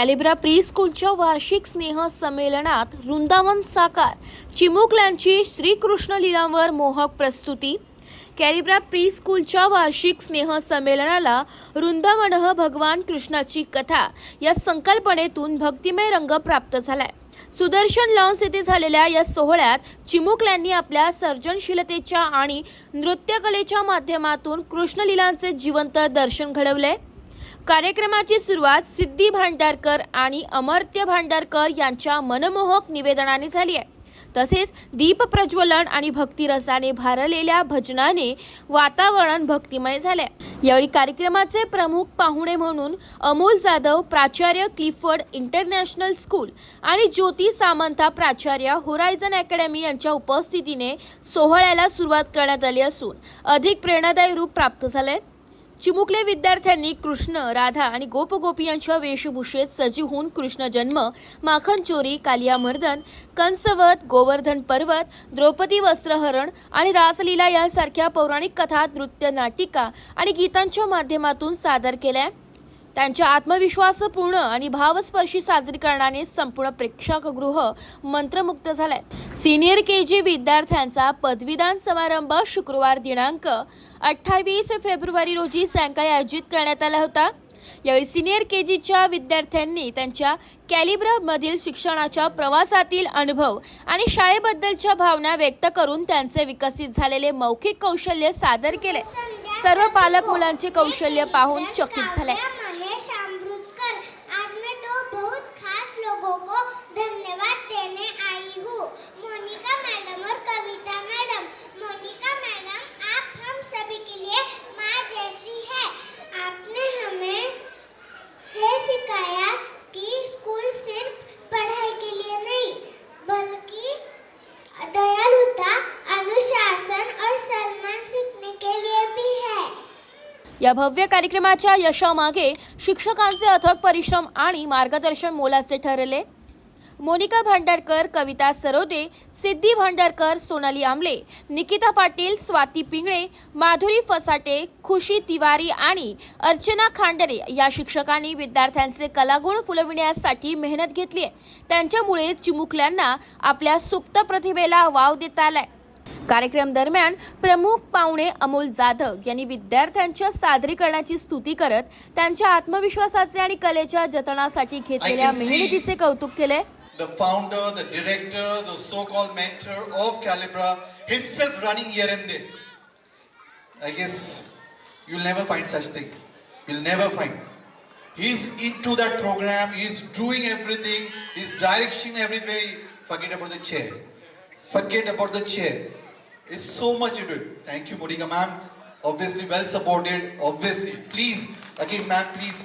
कॅलिब्रा pre स्कूलच्या वार्षिक स्नेह संमेलनात वृंदावन साकार. चिमुकल्यांची श्रीकृष्ण लीलांवर मोहक प्रस्तुती. कॅलिब्रा प्री स्कूलच्या वार्षिक स्नेह संमेलनाला वृंदावन भगवान कृष्णाची कथा या संकल्पनेतून भक्तिमय रंग प्राप्त झालाय. सुदर्शन लॉन्स येथे झालेल्या या सोहळ्यात चिमुकल्यांनी आपल्या सर्जनशीलतेच्या आणि नृत्यकलेच्या माध्यमातून कृष्णलीलांचे जिवंत दर्शन घडवले कार्यक्रमाची सुरुवात सिद्धी भांडारकर आणि अमर्त्य भांडारकर यांच्या मनमोहक निवेदनाने झाली आहे. तसेच दीप प्रज्वलन आणि भक्तिरसाने भारलेल्या भजनाने वातावरण भक्तिमय झाले यावेळी कार्यक्रमाचे प्रमुख पाहुणे म्हणून अमोल जाधव प्राचार्य क्लिफर्ड इंटरनॅशनल स्कूल आणि ज्योती सामंता प्राचार्य होरायझन अकॅडमी यांच्या उपस्थितीने सोहळ्याला सुरुवात करण्यात आली असून अधिक प्रेरणादायी रूप प्राप्त झाले चिमुकले विद्यार्थ्यांनी कृष्ण राधा आणि गोपगोपी यांच्या वेशभूषेत सजीव होऊन कृष्ण जन्म माखन चोरी कालिया मर्दन कंसवत गोवर्धन पर्वत द्रौपदी वस्त्रहरण आणि रासलीला यांसारख्या पौराणिक कथा नृत्य नाटिका आणि गीतांच्या माध्यमातून सादर केल्या. त्यांच्या आत्मविश्वासपूर्ण आणि भावस्पर्शी सादरीकरणाने संपूर्ण प्रेक्षकगृह मंत्रमुग्ध झालंय. सिनियर के जी विद्यार्थ्यांचा पदवीदान समारंभ शुक्रवार दिनांक अठ्ठावीस फेब्रुवारी रोजी सायंकाळी आयोजित करण्यात आला होता. यावेळी सिनियर के जीच्या विद्यार्थ्यांनी त्यांच्या कॅलिब्रामधील शिक्षणाच्या प्रवासातील अनुभव आणि शाळेबद्दलच्या भावना व्यक्त करून त्यांचे विकसित झालेले मौखिक कौशल्य सादर केले. सर्व पालक मुलांचे कौशल्य पाहून चकित झाले. या भव्य कार्यक्रमाच्या यशामागे शिक्षकांचे अथक परिश्रम आणि मार्गदर्शन मोलाचे ठरले. मोनिका भांडारकर कविता सरोदे सिद्धी भांडारकर सोनाली आमले निकिता पाटील स्वाती पिंगळे माधुरी फसाटे खुशी तिवारी आणि अर्चना खांडरे या शिक्षकांनी विद्यार्थ्यांचे कलागुण फुलविण्यासाठी मेहनत घेतली आहे. त्यांच्यामुळे चिमुकल्यांना आपल्या सुप्त प्रतिभेला वाव देता आलाय. कार्यक्रम दरम्यान प्रमुख पाहुणे अमोल जाधव यांनी विद्यार्थ्यांच्या सादरीकरणाची स्तुती करत त्यांच्या आत्मविश्वासाचे आणि कलेच्या जतनासाठी घेतलेल्या मेहनतीचे कौतुक केले the founder, the director, the so-called mentor of Calibra, himself running here and there. I guess you'll never find such thing. You'll never find. He's into that program. He's doing everything. He's directing everything. Forget about the chair. Forget about the chair. It's so much into it. Thank you, Monica ma'am. Obviously well supported. Obviously, please again, ma'am, please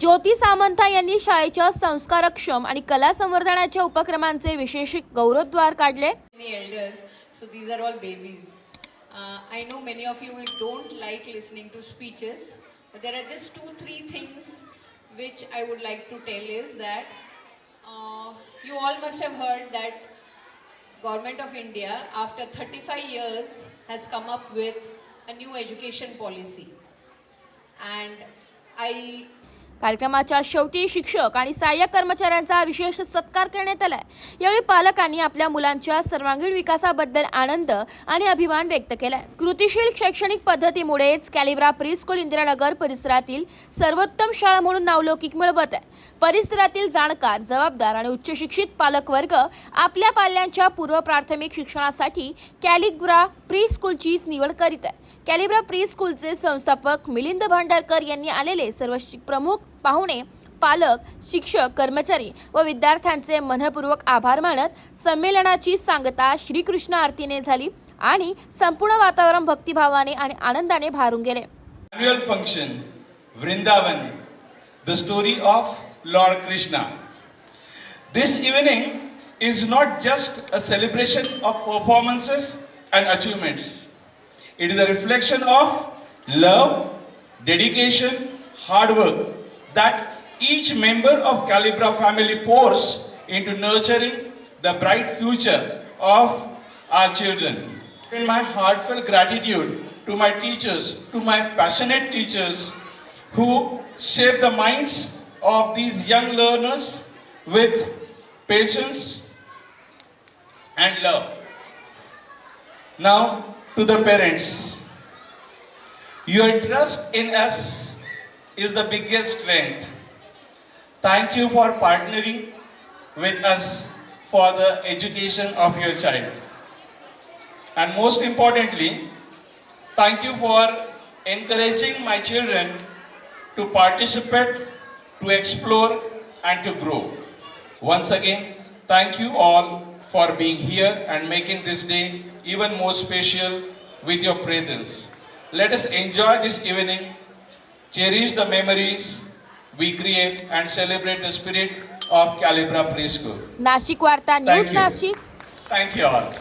ज्योती सामंता यांनी शाळेच्या संस्कारक्षम आणि कला संवर्धनाच्या उपक्रमांचे विशेष गौरवद्वार काढले many elders, so these are all babies. Uh, I know many of you don't like listening to speeches, but there are just two, three things which I would like to tell is that uh, you government of India after 35 years has come up with a new education policy. And I कार्यक्रमाच्या शेवटी शिक्षक आणि सहाय्यक कर्मचाऱ्यांचा विशेष सत्कार करण्यात आलाय. यावेळी पालकांनी आपल्या मुलांच्या सर्वांगीण विकासाबद्दल आनंद आणि अभिमान व्यक्त केलाय. कृतीशील शैक्षणिक पद्धतीमुळेच कॅलिब्रा प्री स्कूल इंदिरानगर परिसरातील सर्वोत्तम शाळा म्हणून नावलौकिक मिळवत आहे. परिसरातील जाणकार जबाबदार आणि उच्च शिक्षित पालकवर्ग आपल्या पाल्यांच्या पूर्व प्राथमिक शिक्षणासाठी कॅलिग्रा प्री स्कूलचीच निवड करीत आहे. कॅलिब्रा प्री स्कूलचे संस्थापक मिलिंद भांडारकर यांनी आलेले सर्व प्रमुख पाहुणे पालक शिक्षक कर्मचारी व विद्यार्थ्यांचे मनपूर्वक आभार मानत संमेलनाची सांगता श्रीकृष्ण आरतीने झाली आणि संपूर्ण वातावरण भक्तिभावाने आणि आनंदाने भारून गेले annual function, Vrindavan, the story of Lord Krishna. This evening is not just a celebration of performances and achievements. It is a reflection of love, dedication, hard work that each member of Calibra family pours into nurturing the bright future of our children. In my heartfelt gratitude to my teachers, to my passionate teachers who shape the minds of these young learners with patience and love. Now, to the parents, your trust in us is the biggest strength. Thank you for partnering with us for the education of your child. And most importantly, thank you for encouraging my children to participate, to explore, and to grow. Once again, thank you all for being here and making this day even more special with your presence. Let us enjoy this evening, cherish the memories we create and celebrate the spirit of Calibra Preschool. Nashik Varta News Nashik. Thank you all.